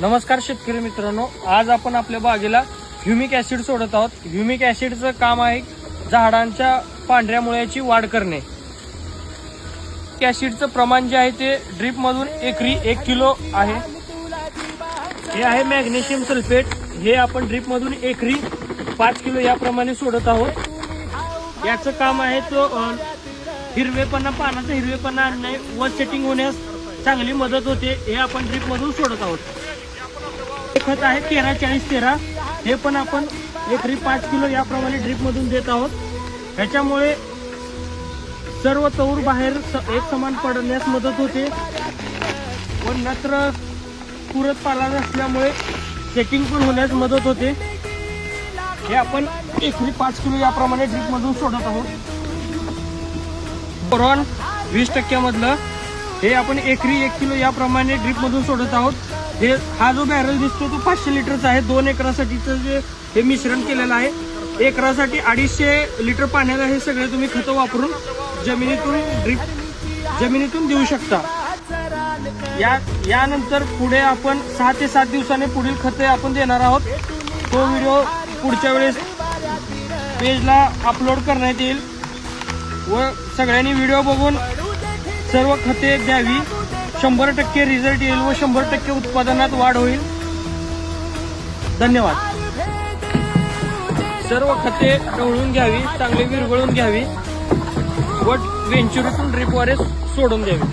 नमस्कार शेतकरी मित्रांनो आज आपण आपल्या बागेला ह्युमिक ऍसिड सोडत आहोत. ह्युमिक ऍसिडचं काम आहे झाडांच्या पांढऱ्या मुळ्याची वाढ करणे. ऍसिडचं प्रमाण जे आहे ते ड्रीपमधून एकरी एक किलो आहे. हे आहे मॅग्नेशियम सल्फेट. हे आपण ड्रीपमधून एकरी पाच किलो याप्रमाणे सोडत आहोत. याचं काम आहे तो हिरवेपणा पानाचा हिरवेपणा आणणे व सेटिंग होण्यास चांगली मदत होते. हे आपण ड्रीपमधून सोडत आहोत. खत आहे तेरा चाळीस तेरा. हे पण आपण एकरी पाच किलो याप्रमाणे ड्रीपमधून देत आहोत. ह्याच्यामुळे सर्व तौर बाहेर एक समान पडण्यास मदत होते. व नत्र पुरत पाला असल्यामुळे सेटिंग पण होण्यास मदत होते. हे आपण एकरी पाच किलो याप्रमाणे ड्रीपमधून सोडत आहोत. बोरॉन वीस टक्क्यामधलं हे आपण एकरी एक किलो याप्रमाणे ड्रीप मधून सोडत आहोत. हे हा जो बॅरल दिसतो तो पाचशे लिटरचा आहे. दोन एकरासाठीचं जे हे मिश्रण केलेलं आहे. एकरासाठी अडीचशे लिटर पाण्याला हे सगळे तुम्ही खतं वापरून जमिनीतून ड्रीप जमिनीतून देऊ शकता. या यानंतर पुढे आपण सहा ते सात दिवसाने पुढील खते आपण देणार आहोत. तो व्हिडिओ पुढच्या वेळेस पेजला अपलोड करण्यात येईल. व सगळ्यांनी व्हिडिओ बघून सर्व खते द्यावी. शंभर टक्के रिझल्ट येईल व शंभर टक्के उत्पादनात वाढ होईल. धन्यवाद. सर्व खते ढवळून घ्यावी चांगली विरघळून घ्यावी. व वेंचुरीतून ड्रिपवारे सोडून द्यावी.